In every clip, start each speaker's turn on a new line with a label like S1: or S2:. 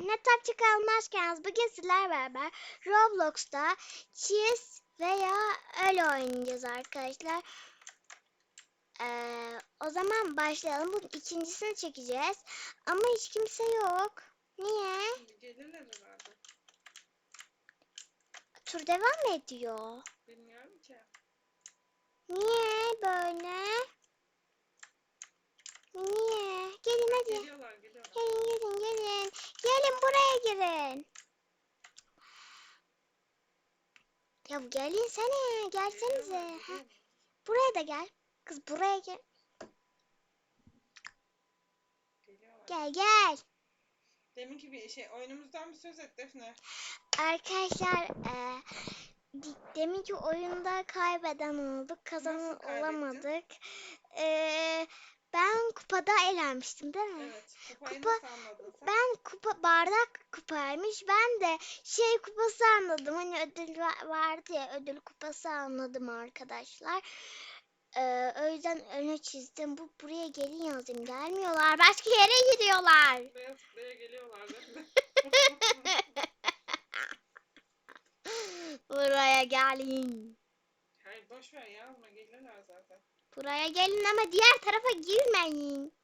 S1: ne tatlı kalmazken bugün sizlerle beraber Roblox'ta çiz veya öyle oynayacağız arkadaşlar. Ee, o zaman başlayalım. Bunun ikincisini çekeceğiz. Ama hiç kimse yok. Niye?
S2: Gelirler herhalde.
S1: Tur devam ediyor?
S2: Bilmiyorum ki.
S1: Niye böyle? Niye? Gelin hadi.
S2: Geliyorlar geliyorlar.
S1: Gelin gelin gelin. Gelin buraya girin. Ya gelinsene. Gelsenize.
S2: Geliyorlar,
S1: Ha, buraya da gel. Kız buraya gel.
S2: Geliyorlar.
S1: Gel gel.
S2: Deminki bir şey oyunumuzdan bir söz et Defne.
S1: Arkadaşlar e, de- deminki oyunda kaybeden olduk. Kazanan olamadık. E, ben kupada elenmiştim değil mi?
S2: Evet. Kupayı
S1: Kupa-
S2: nasıl anladın sen?
S1: Ben kupa bardak kupaymış. Ben de şey kupası anladım. Hani ödül va- vardı ya ödül kupası anladım arkadaşlar. Ee, o yüzden öne çizdim. Bu buraya gelin yazayım. Gelmiyorlar. Başka yere gidiyorlar.
S2: Beyaz buraya geliyorlar
S1: buraya gelin.
S2: Hayır boş ver yazma gelirler zaten.
S1: Buraya gelin ama diğer tarafa girmeyin.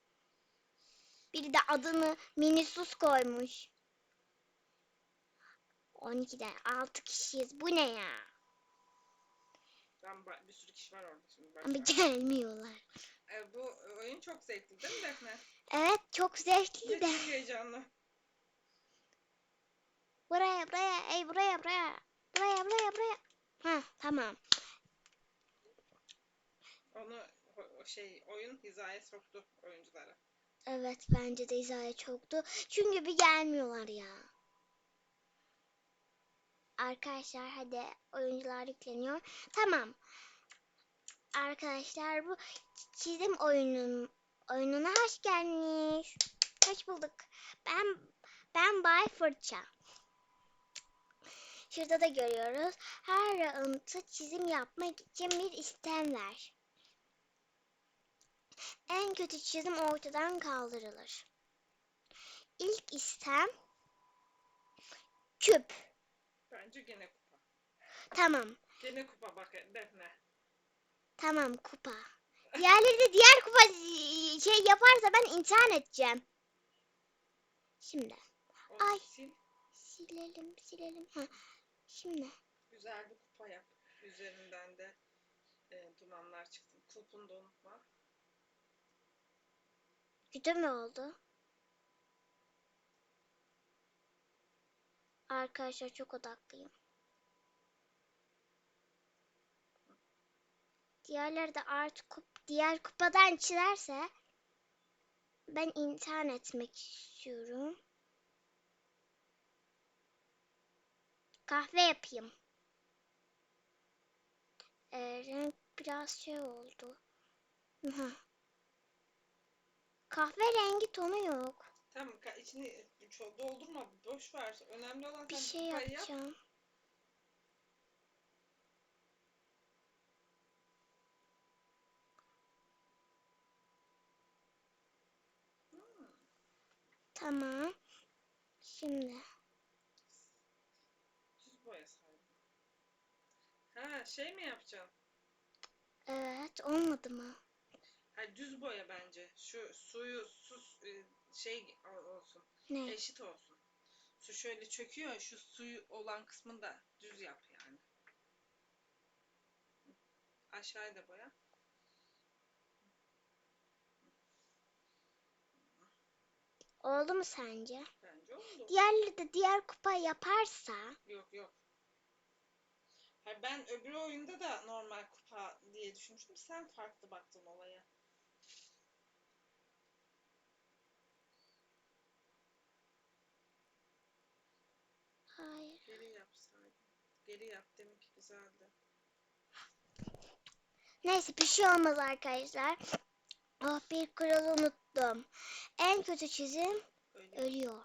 S1: Biri de adını Minisus koymuş. 12'den 6 kişiyiz. Bu ne ya?
S2: Ben ba- bir sürü kişi var orada şimdi.
S1: Ama gelmiyorlar.
S2: E, bu oyun çok zevkli değil mi Defne?
S1: Evet çok zevkli de.
S2: çok heyecanlı.
S1: Buraya buraya ey buraya buraya. Buraya buraya buraya. Ha tamam.
S2: Onu o- o şey oyun hizaya soktu oyunculara.
S1: Evet bence de hizaya çoktu. Çünkü bir gelmiyorlar ya. Arkadaşlar hadi oyuncular yükleniyor. Tamam. Arkadaşlar bu çizim oyunun oyununa hoş geldiniz. Hoş bulduk. Ben ben Bay Fırça. Şurada da görüyoruz. Her round'da çizim yapmak için bir istem ver. En kötü çizim ortadan kaldırılır. İlk istem küp.
S2: Bence gene kupa.
S1: Tamam.
S2: Gene kupa bak Defne.
S1: Tamam kupa. Diğerleri de diğer kupa e, şey yaparsa ben intihar edeceğim. Şimdi
S2: Onu
S1: Ay.
S2: sil.
S1: silelim silelim. Ha. Şimdi
S2: Güzel bir kupa yap. Üzerinden de e, dumanlar çıksın. Kulpunu da
S1: kötü mü oldu? Arkadaşlar çok odaklıyım. Diğerleri de artık kup, diğer kupadan çilerse ben intihar etmek istiyorum. Kahve yapayım. Ee, renk biraz şey oldu. Hı. Kahve rengi tonu yok.
S2: Tamam ka- içini çok doldurma. Boş ver. Önemli olan
S1: Bir
S2: sen
S1: şey
S2: yap.
S1: yapacağım. Tamam. Şimdi
S2: Düz boya sadece. Ha şey mi yapacaksın?
S1: evet olmadı mı?
S2: Ha düz boya bence. Şu suyu sus e, şey ol- olsun.
S1: Ne?
S2: Eşit olsun. Su şöyle çöküyor. Şu suyu olan kısmını da düz yap yani. Aşağıya da boya.
S1: Oldu mu sence?
S2: Bence oldu.
S1: Diğerleri de diğer kupa yaparsa
S2: Yok yok. Hayır, ben öbür oyunda da normal kupa diye düşünmüştüm. Sen farklı baktın olaya.
S1: hayır.
S2: Geri yapsaydın. Geri yap demek ki güzeldi.
S1: Neyse bir şey olmaz arkadaşlar. Oh bir kuralı unuttum. En kötü çizim
S2: Öyle.
S1: ölüyor.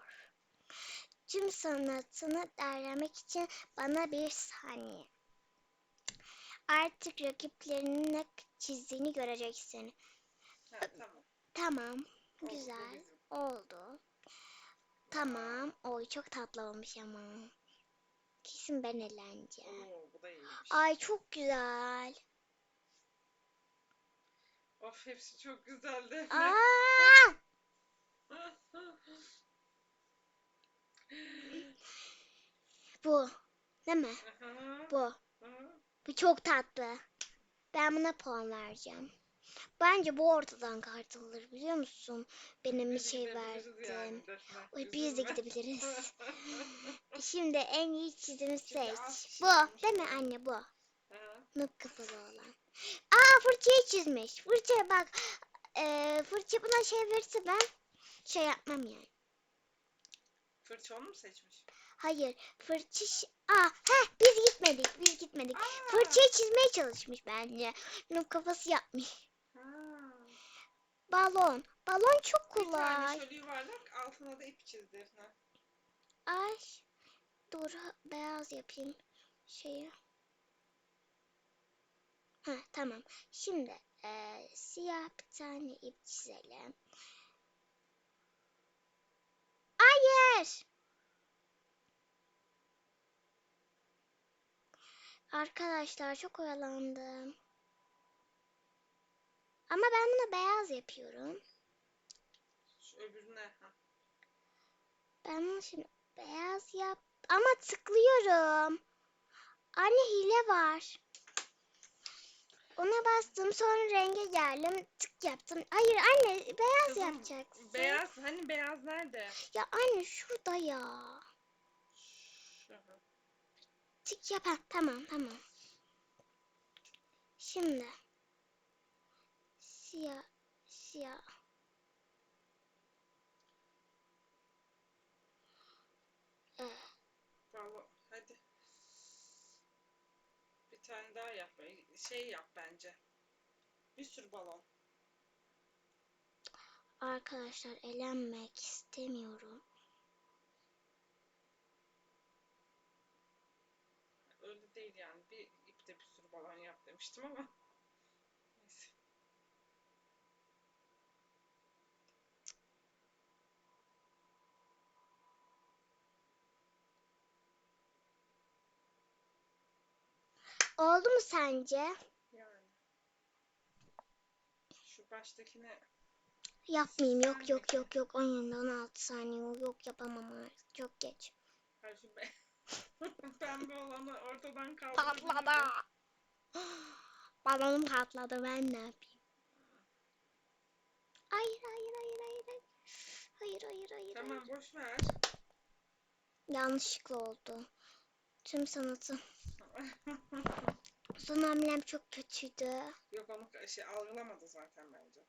S1: Tüm sanatını derlemek için bana bir saniye. Artık rakiplerinin ne çizdiğini göreceksin.
S2: Ha, tamam.
S1: Tamam. Güzel. Oldu. Tamam. Oy çok tatlı olmuş ama. Kesin ben eğleneceğim.
S2: Oo bu da iyiymiş.
S1: Ay çok güzel.
S2: Of hepsi çok güzeldi.
S1: Aa! Bu. Değil mi?
S2: Aha,
S1: Bu. Bu çok tatlı. Ben buna puan vereceğim. Bence bu ortadan kartılır biliyor musun? Benim bir şey verdim. Oy biz de gidebiliriz. Şimdi en iyi çizimi seç. Bu değil mi anne bu? Noob kafalı olan. Aa fırçayı çizmiş. Fırçaya bak. Ee, fırça buna şey verirse ben şey yapmam yani.
S2: Fırça onu mu seçmiş?
S1: Hayır fırça... Aa heh, biz gitmedik biz gitmedik.
S2: Aa,
S1: Fırçayı çizmeye çalışmış bence. Noob kafası yapmış. Balon. Balon çok
S2: Bir tane
S1: kolay.
S2: şöyle yuvarlak altına da ip çiz Defne.
S1: Ay. Dur beyaz yapayım şeyi. Ha tamam. Şimdi eee, siyah bir tane ip çizelim. Hayır. Arkadaşlar çok oyalandım. Ama ben buna beyaz yapıyorum.
S2: Şu öbürüne. Ha.
S1: Ben bunu şimdi beyaz yap ama tıklıyorum. Anne hile var. Ona bastım sonra renge geldim tık yaptım. Hayır anne beyaz
S2: Kızım,
S1: yapacaksın.
S2: Beyaz hani beyaz nerede?
S1: Ya anne şurada ya.
S2: Şu.
S1: Tık yap. ha, Tamam tamam. Şimdi. Siyah. Siyah. Eh,
S2: Balon. Hadi. Bir tane daha yap. Şey yap bence. Bir sürü balon.
S1: Arkadaşlar elenmek istemiyorum.
S2: Öyle değil yani. Bir ipte bir sürü balon yap demiştim ama. Neyse.
S1: Oldu mu sence?
S2: Yani. Şu baştakine
S1: Yapmayayım. Yok yok yok yok. 17 16 saniye yok, yok yapamam artık. Çok geç.
S2: Şu be. pembe olanı ortadan kaldırabilirim.
S1: Patladı. Balonum patladı. Ben ne yapayım? Hayır hayır hayır hayır. hayır. Hayır hayır hayır.
S2: Tamam
S1: hayır.
S2: boş ver.
S1: Yanlışlıkla oldu. Tüm sanatım. Son hamlem çok kötüydü.
S2: Yok onu şey algılamadı zaten bence.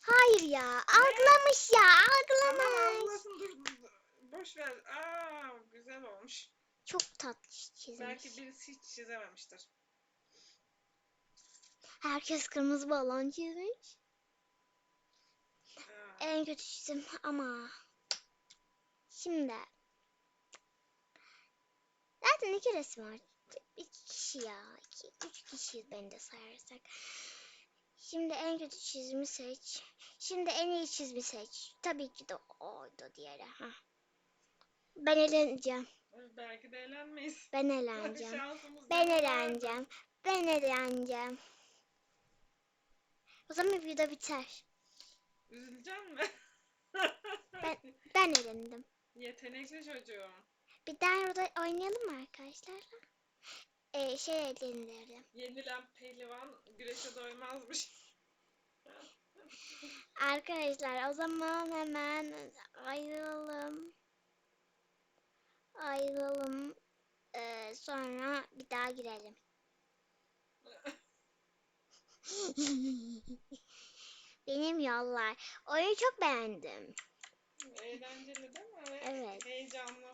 S1: Hayır ya. Algılamış ya.
S2: Tamam
S1: Algılamış.
S2: algılasın dur, dur. Boş ver. Aa güzel olmuş.
S1: Çok tatlı çizmiş.
S2: Belki birisi hiç çizememiştir.
S1: Herkes kırmızı balon çizmiş.
S2: Aa,
S1: En kötü çizim ama. Şimdi. Zaten iki resim var. İki kişi ya. İki, üç kişiyiz beni de sayarsak. Şimdi en kötü çizimi seç. Şimdi en iyi çizimi seç. Tabii ki de oydu diğeri. Ha. Ben eğleneceğim.
S2: belki de eğlenmeyiz.
S1: Ben
S2: şansımız
S1: Ben
S2: yaver.
S1: eğleneceğim. Ben eğleneceğim. O zaman video biter.
S2: Üzüleceksin mi?
S1: Ben- Ben eğlendim.
S2: Yetenekli çocuğum.
S1: Bir daha orada oynayalım mı arkadaşlarla? Ee, şey eğlenelim.
S2: Yenilen pehlivan güreşe doymazmış.
S1: Arkadaşlar o zaman hemen ayrılalım. Ayrılalım. Ee, sonra bir daha girelim. Benim yollar. Oyunu çok beğendim.
S2: Eğlenceli değil mi? Ve
S1: Evet.
S2: Heyecanlı.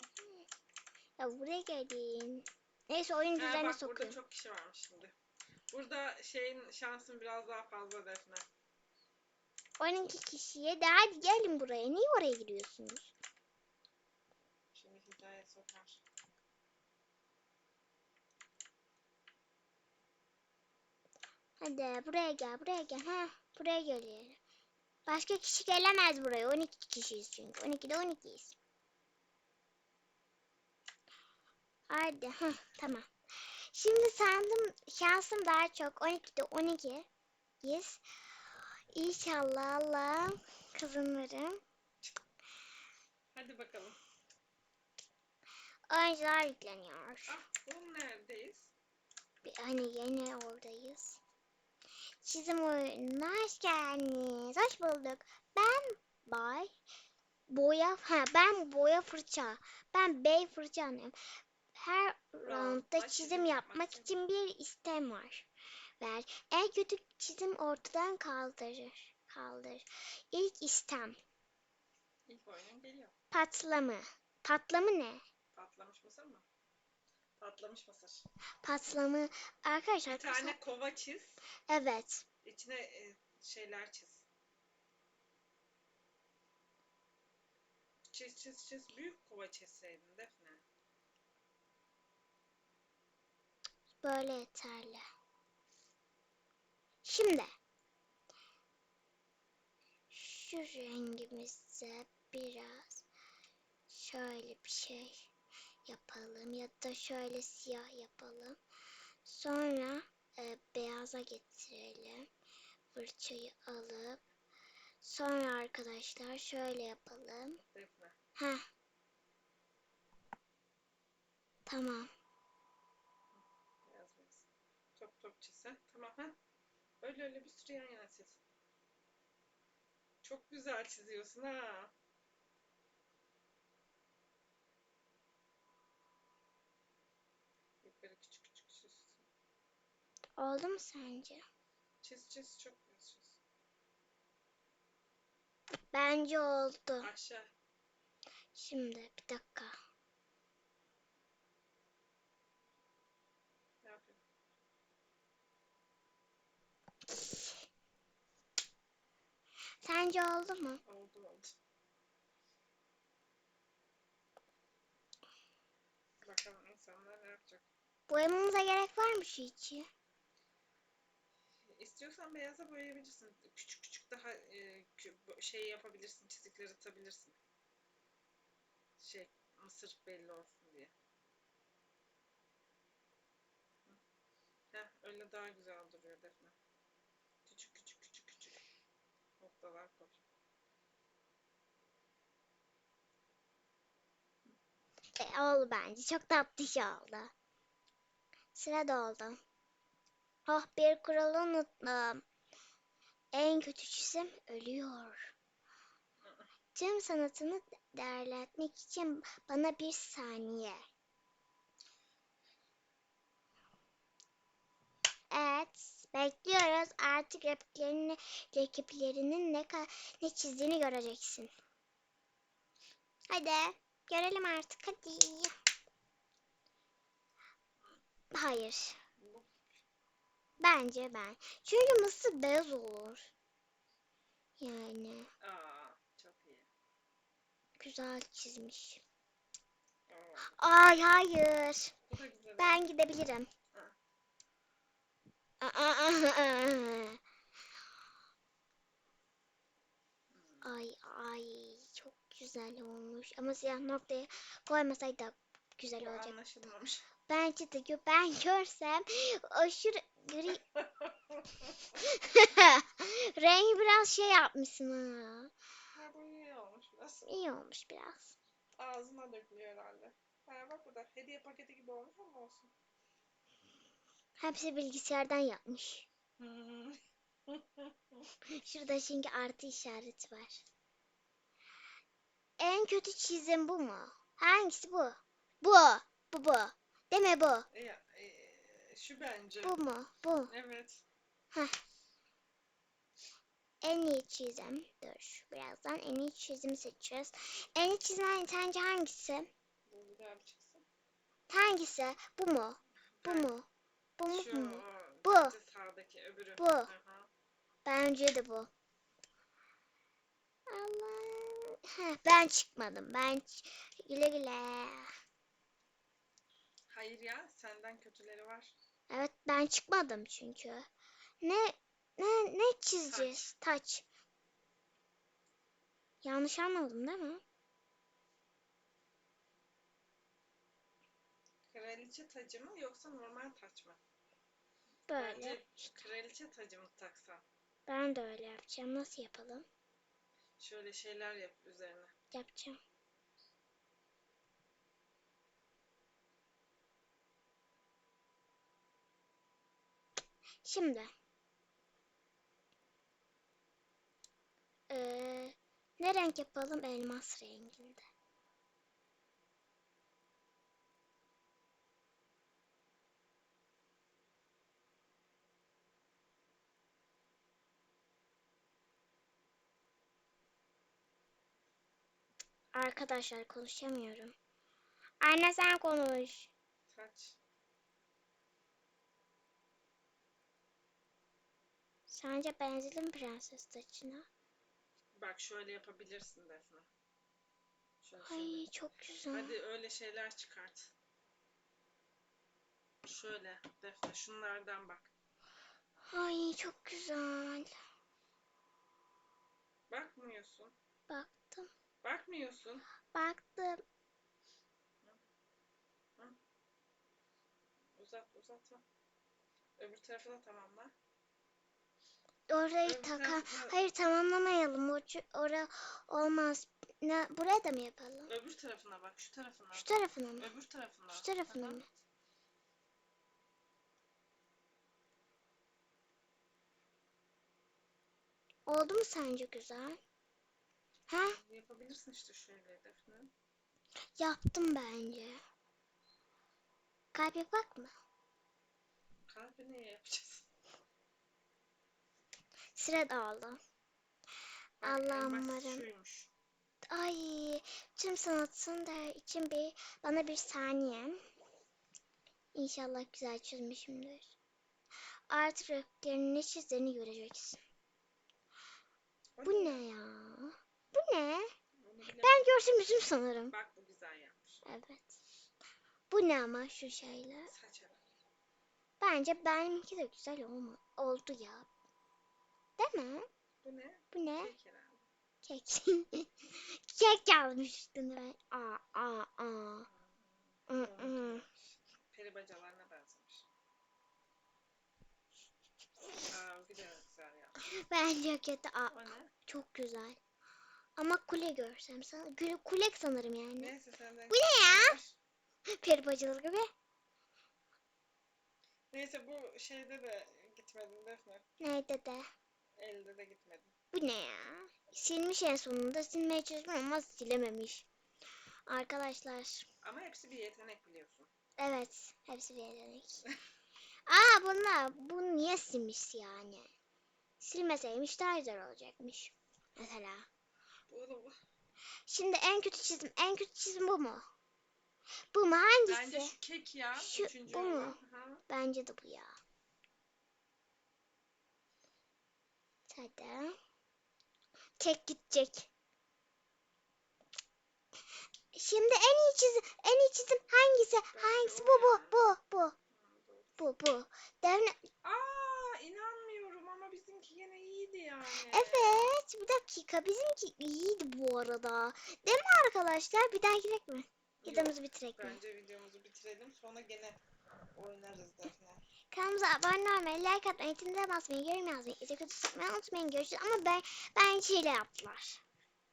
S1: Ya buraya gelin. Neyse oyun
S2: Ha,
S1: düzenine
S2: bak burada
S1: sokuyorum.
S2: çok kişi varmış şimdi. Burada şeyin şansın biraz daha fazla Defne.
S1: 12 kişiye de hadi gelin buraya. Niye oraya giriyorsunuz?
S2: Şimdi hidayet sokar.
S1: Hadi buraya gel, buraya gel. Ha, buraya gelelim. Başka kişi gelemez buraya. 12 kişiyiz çünkü. 12'de 12'yiz. Hadi. Hı, tamam. Şimdi sandım şansım daha çok. 12'de 12'yiz. İnşallah Allah'ım kazanırım.
S2: Hadi bakalım.
S1: Oyuncular yükleniyor.
S2: Ah, bunun neredeyiz?
S1: Bir- Hani yine oradayız. Çizim oyununa hoş geldiniz. Hoş bulduk. Ben Bay Boya ha ben boya fırça. Ben bey fırça anlıyorum. Her roundda
S2: çizim yapmak için
S1: bir istem var. Ver. En kötü çizim ortadan kaldırır. Kaldır. İlk istem.
S2: İlk oyunun geliyor.
S1: Patlama. Patlama ne?
S2: Patlamış mısır mı? Patlamış mısır.
S1: Patlama. Arkadaşlar.
S2: Bir tane kova çiz.
S1: Evet.
S2: İçine e, şeyler çiz. Çiz çiz çiz. Büyük kova çizseydin Defne.
S1: Böyle yeterli. Şimdi şu rengimize biraz şöyle bir şey yapalım ya da şöyle siyah yapalım. Sonra e, beyaza getirelim. Fırçayı alıp sonra arkadaşlar şöyle yapalım. Heh. Tamam.
S2: Beyaz beyaz. Top top çiz ha. Tamam ha. Öyle öyle bir sürü yan yana çiz. Çok güzel çiziyorsun ha. Yukarı küçük küçük çiz.
S1: Oldu mu sence?
S2: Çiz çiz çok güzel çiz.
S1: Bence oldu.
S2: Aşağı.
S1: Şimdi bir dakika.
S2: Ne yapıyorsun?
S1: Sence oldu mu?
S2: Oldu oldu. Bakalım insanlar ne yapacak.
S1: Boyamamıza gerek var mı şu içi?
S2: İstiyorsan beyaza boyayabilirsin. Küçük küçük daha e, şey yapabilirsin, çizikler atabilirsin. Şey, mısır belli olsun diye. Heh, öyle daha güzel duruyor Defne. Küçük küçük küçük küçük noktalar koy.
S1: E, oldu bence. Çok tatlı şey oldu. Sıra doldu. Oh bir kuralı unuttum. En kötü çizim ölüyor. Tüm sanatını değerlendirmek için bana bir saniye. Evet, bekliyoruz. Artık repliklerini, rakiplerinin ne, ne çizdiğini göreceksin. Hadi, görelim artık. Hadi. Hayır. Bence ben. Çünkü mısır beyaz olur. Yani
S2: Aa, çok iyi.
S1: güzel çizmiş.
S2: Oo,
S1: Ay hayır.
S2: bu da güzel.
S1: Ben gidebilirim. Ay ay çok güzel olmuş. Ama siyah noktayı koymasaydı güzel
S2: Bu
S1: olacak.
S2: anlaşılmamış.
S1: Bence de gö- ben görsem aşırı gri rengi biraz şey yapmışsın ha.
S2: Ha, bu iyi olmuş biraz.
S1: İyi olmuş biraz.
S2: Ağzına dökülüyor herhalde. Ha, bak burada hediye paketi gibi olmuş ama olsun.
S1: Hepsi bilgisayardan yapmış.
S2: Hmm.
S1: Şurada çünkü artı işareti var. En kötü çizim bu mu? Hangisi bu? Bu. Bu bu. Deme bu.
S2: Ya, e, şu bence.
S1: Bu mu? Bu.
S2: Evet.
S1: En iyi çizim. Dur. Birazdan en iyi çizimi seçiyoruz. En iyi çizim sence hangisi?
S2: Bu bir daha bir çıksın.
S1: Hangisi? Bu mu? Bu
S2: Ben-
S1: mu? Bu mu?
S2: Şu
S1: Bu mu?
S2: o,
S1: Bu.
S2: sağdaki öbürü.
S1: Bu.
S2: Aha.
S1: Bence de bu. Allah. Heh, ben çıkmadım. Ben güle güle.
S2: Hayır ya senden kötüleri var.
S1: Evet ben çıkmadım çünkü. Ne ne ne çizeceğiz? Taç. Yanlış anladım değil mi?
S2: Kraliçe tacı mı yoksa normal taç mı?
S1: Böyle.
S2: Bence kraliçe tacı mı taksan?
S1: Ben de öyle yapacağım. Nasıl yapalım?
S2: Şöyle şeyler yap üzerine.
S1: Yapacağım. Şimdi. Ee, ne renk yapalım? Elmas renginde. Arkadaşlar konuşamıyorum. Anne sen konuş.
S2: Taç.
S1: Sence benzedi mi prenses saçına?
S2: Bak şöyle yapabilirsin Defne. Şöyle
S1: Ay
S2: şöyle.
S1: çok güzel.
S2: Hadi öyle şeyler çıkart. Şöyle Defne şunlardan bak.
S1: Ay çok güzel.
S2: Bakmıyorsun.
S1: Baktım.
S2: Bakmıyorsun.
S1: Baktım.
S2: Uzat uzat. Öbür tarafı da tamamla.
S1: Orayı
S2: Öbür
S1: taka.
S2: tarafı-
S1: Hayır tamamlamayalım. O çü- ora olmaz. Ne buraya da mı yapalım?
S2: Öbür tarafına bak şu tarafına.
S1: Şu tarafına mı?
S2: Öbür tarafına.
S1: Şu tarafına
S2: Aha.
S1: mı? Oldu mu sence güzel? Ha?
S2: Yapabilirsin işte şöyle Defne.
S1: Yaptım bence. Kalp yapak mı?
S2: Kalbi niye yapacağız?
S1: Sıra dağıldı.
S2: Bak, en
S1: Allah'ım
S2: basit
S1: umarım.
S2: şuymuş.
S1: Ay tüm sanatın da için bir bana bir saniye. İnşallah güzel çizmişimdir. Artık renklerin ne çizdiğini göreceksin. Bu
S2: ne?
S1: ne ya? Bu ne? Ben görsem üzüm sanırım.
S2: Bak bu güzel yapmış.
S1: Evet. Bu ne ama şu şeyler?
S2: Saç herhalde.
S1: Bence benimki de güzel olma oldu ya. Değil mi?
S2: Bu ne?
S1: Bu ne?
S2: Kek herhalde.
S1: Kek. Kek yazmış üstüne ben. Aa aa aa. Hı hı.
S2: Peri bacalarına benzemiş. Aa, de güzel yapmış.
S1: Bence kötü. Aa,
S2: O ne?
S1: çok güzel. Ama kule görsem sana. Kule, sanırım yani.
S2: Neyse senden.
S1: Bu ne ya? Peri bacaları gibi.
S2: Neyse bu şeyde de gitmedin Defne.
S1: Neydi de?
S2: Elde de gitmedin.
S1: Bu ne ya? Silmiş en sonunda. Silmeye çalışmış ama silememiş. Arkadaşlar.
S2: Ama hepsi bir yetenek biliyorsun.
S1: Evet. Hepsi bir yetenek. Aa bunlar. Bu niye silmiş yani? Silmeseymiş daha güzel olacakmış. Mesela. Şimdi en kötü çizim. En kötü çizim bu mu? Bu mu? Hangisi?
S2: Bence şu kek ya.
S1: Şu- bu mu?
S2: Hı.
S1: Bence de bu ya. Hadi. Kek gidecek. Şimdi en iyi çizim, en iyi çizim hangisi? Hangisi bu bu bu bu bu bu. Defne
S2: Aa inanmıyorum ama bizimki yine iyiydi yani.
S1: evet bir dakika bizimki iyiydi bu arada. Değil mi arkadaşlar? Bir daha girek mi? Videomuzu bitirek mi?
S2: Bence videomuzu bitirelim sonra gene oynarız Defne.
S1: Kanalımıza abone olmayı, like atmayı, tintine basmayı, yorum yazmayı, içe kötü sıkmayı unutmayın. Görüşürüz. Ama ben, ben hile yaptılar.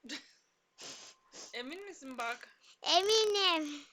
S2: Emin misin bak?
S1: Eminim.